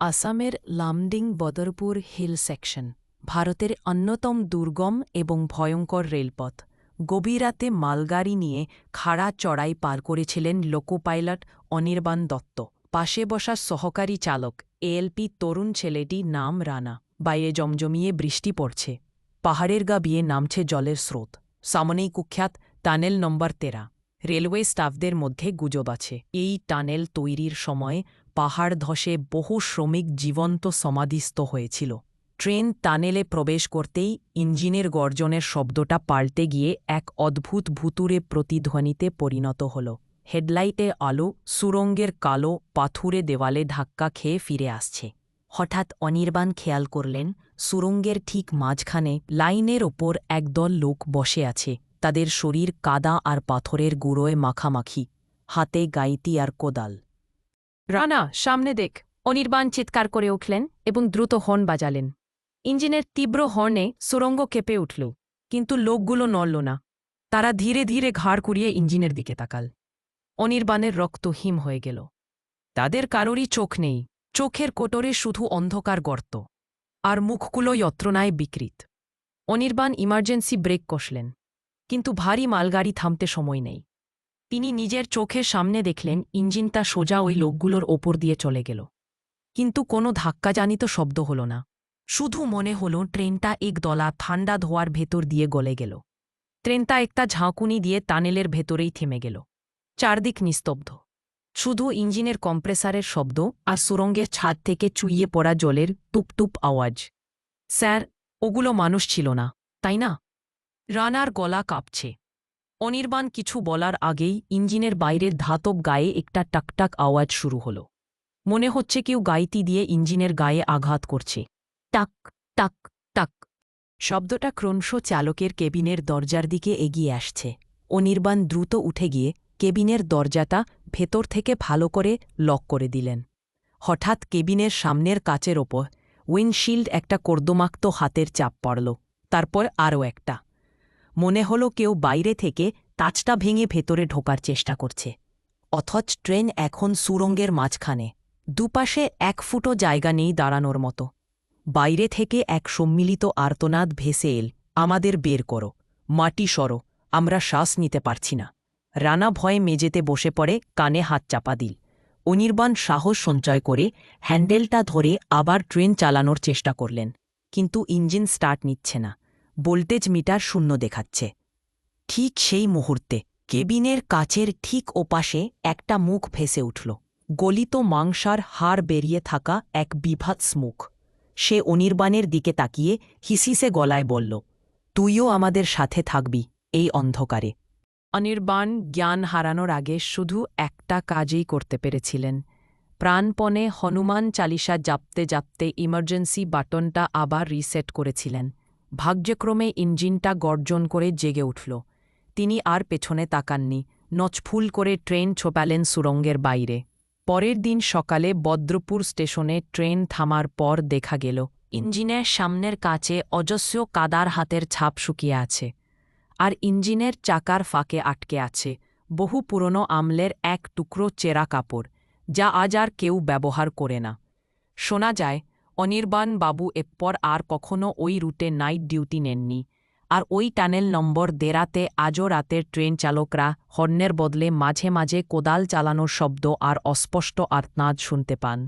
আসামের Lumding Badarpur hill section, ভারতের অন্যতম দুর্গম এবং ভয়ঙ্কর রেলপথ। গভীর রাতে মালগাড়ি নিয়ে খাড়া চড়াই পার করেছিলেন লোকো পাইলট অনির্বাণ দত্ত। পাশে বসা সহকারী চালক, এএলপি তরুণ ছেলেটি নাম রানা। বাইরে জমজমিয়ে বৃষ্টি পড়ছে। পাহাড়ের গা বিয়ে নামছে জলের স্রোত। সামনেই কুখ্যাত টানেল নম্বর তেরা। রেলওয়ে স্টাফদের মধ্যে গুজব আছে। এই টানেল তৈরির সময় পাহাড় ধসে বহু শ্রমিক জীবন্ত সমাধিস্থ হয়েছিল। ট্রেন টানেলে প্রবেশ করতেই ইঞ্জিনের গর্জনের শব্দটা পাল্টে গিয়ে এক অদ্ভুত ভুতুরে প্রতিধ্বনিতে পরিণত হল। হেডলাইটে আলো, সুরঙ্গের কালো, পাথুরে দেওয়ালে ধাক্কা খেয়ে ফিরে আসছে। হঠাৎ অনির্বাণ খেয়াল করলেন, সুরঙ্গের ঠিক মাঝখানে লাইনের ওপর একদল লোক বসে আছে। তাদের শরীর কাদা আর পাথরের গুঁড়োয় মাখামাখি। হাতে গাইতি আর কোদাল। রানা, সামনে দেখ। অনির্বাণ চিৎকার করে উঠলেন এবং দ্রুত হর্ন বাজালেন। ইঞ্জিনের তীব্র হর্নে সুরঙ্গ কেঁপে উঠল, কিন্তু লোকগুলো নড়ল না। তারা ধীরে ধীরে ঘাড় কুড়িয়ে ইঞ্জিনের দিকে তাকাল। অনির্বাণের রক্ত হিম হয়ে গেল। তাদের কারোরই চোখ নেই, চোখের কোটরে শুধু অন্ধকার গর্ত, আর মুখগুলো যত্রণায় বিকৃত। অনির্বাণ ইমার্জেন্সি ব্রেক কষলেন, কিন্তু ভারী মালগাড়ি থামতে সময় নেই। তিনি নিজের চোখের সামনে দেখলেন ইঞ্জিনটা সোজা ওই লোকগুলোর ওপর দিয়ে চলে গেল। কিন্তু কোনো ধাক্কাজানিত শব্দ হল না। শুধু মনে হল ট্রেনটা এক দলা ঠান্ডা ধোয়ার ভেতর দিয়ে গলে গেল। ট্রেনটা একটা ঝাঁকুনি দিয়ে টানেলের ভেতরেই থেমে গেল। চারদিক নিস্তব্ধ। শুধু ইঞ্জিনের কম্প্রেসারের শব্দ আর সুরঙ্গের ছাদ থেকে চুইয়ে পড়া জলের টুপটুপ আওয়াজ। স্যার, ওগুলো মানুষ ছিল না, তাই না? রানার গলা কাঁপছে। অনির্বাণ কিছু বলার আগেই ইঞ্জিনের বাইরের ধাতব গায়ে একটা টাকটাক আওয়াজ শুরু হল। মনে হচ্ছে কেউ গাইতি দিয়ে ইঞ্জিনের গায়ে আঘাত করছে। টাক টাক টাক। শব্দটা ক্রমশ চালকের কেবিনের দরজার দিকে এগিয়ে আসছে। অনির্বাণ দ্রুত উঠে গিয়ে কেবিনের দরজাটা ভেতর থেকে ভালো করে লক করে দিলেন। হঠাৎ কেবিনের সামনের কাচের ওপর উইন্ডশিল্ড একটা কর্দমাক্ত হাতের চাপ পড়ল। তারপর আরও একটা। মনে হল কেউ বাইরে থেকে তাজটা ভেঙে ভেতরে ঢোকার চেষ্টা করছে। অথচ ট্রেন এখন সুরঙ্গের মাঝখানে। দুপাশে এক ফুটো জায়গা নেই দাঁড়ানোর মতো। বাইরে থেকে এক সম্মিলিত আর্তনাদ ভেসে এল, আমাদের বের করো। মাটি সরো। আমরা শ্বাস নিতে পারছি না। রানা ভয়ে মেজেতে বসে পড়ে, কানে হাত চাপা দিল। অনির্বাণ সাহস সঞ্চয় করে হ্যান্ডেলটা ধরে আবার ট্রেন চালানোর চেষ্টা করলেন। কিন্তু ইঞ্জিন স্টার্ট নিচ্ছে না। ভোল্টেজ মিটার শূন্য দেখাচ্ছে। ঠিক সেই মুহূর্তে কেবিনের কাচের ঠিক ওপাশে একটা মুখ ভেসে উঠল। গলিত মাংসার হাড় বেরিয়ে থাকা এক বিভাৎস মুখ সে অনির্বাণের দিকে তাকিয়ে হিসিসে গলায় বলল, তুইও আমাদের সাথে থাকবি এই অন্ধকারে। অনির্বাণ জ্ঞান হারানোর আগে শুধু একটা কাজই করতে পেরেছিলেন। প্রাণপণে হনুমান চালিসা জাপতে জাপতে ইমার্জেন্সি বাটনটা আবার রিসেট করেছিলেন। ভাগ্যক্রমে ইঞ্জিনটা গর্জন করে জেগে উঠল। তিনি আর পেছনে তাকাননি, নচফুল করে ট্রেন ছোপালেন সুরঙ্গের বাইরে। পরের দিন সকালে বদ্রপুর স্টেশনে ট্রেন থামার পর দেখা গেল, ইঞ্জিনের সামনের কাছে অজস্র কাদার হাতের ছাপ শুকিয়ে আছে, আর ইঞ্জিনের চাকার ফাঁকে আটকে আছে বহু পুরনো আমলের এক টুকরো চেরা কাপড়, যা আজ আর কেউ ব্যবহার করে না। শোনা যায় অনির্বাণ বাবু এরপর আর কখনো ওই রুটে নাইট ডিউটি নেননি। আর ওই টানেল নম্বর দেরাতে আজও রাতের ট্রেন চালকরা হর্নের বদলে মাঝে মাঝে কোদাল চালানোর শব্দ আর অস্পষ্ট আর্তনাদ শুনতে পান।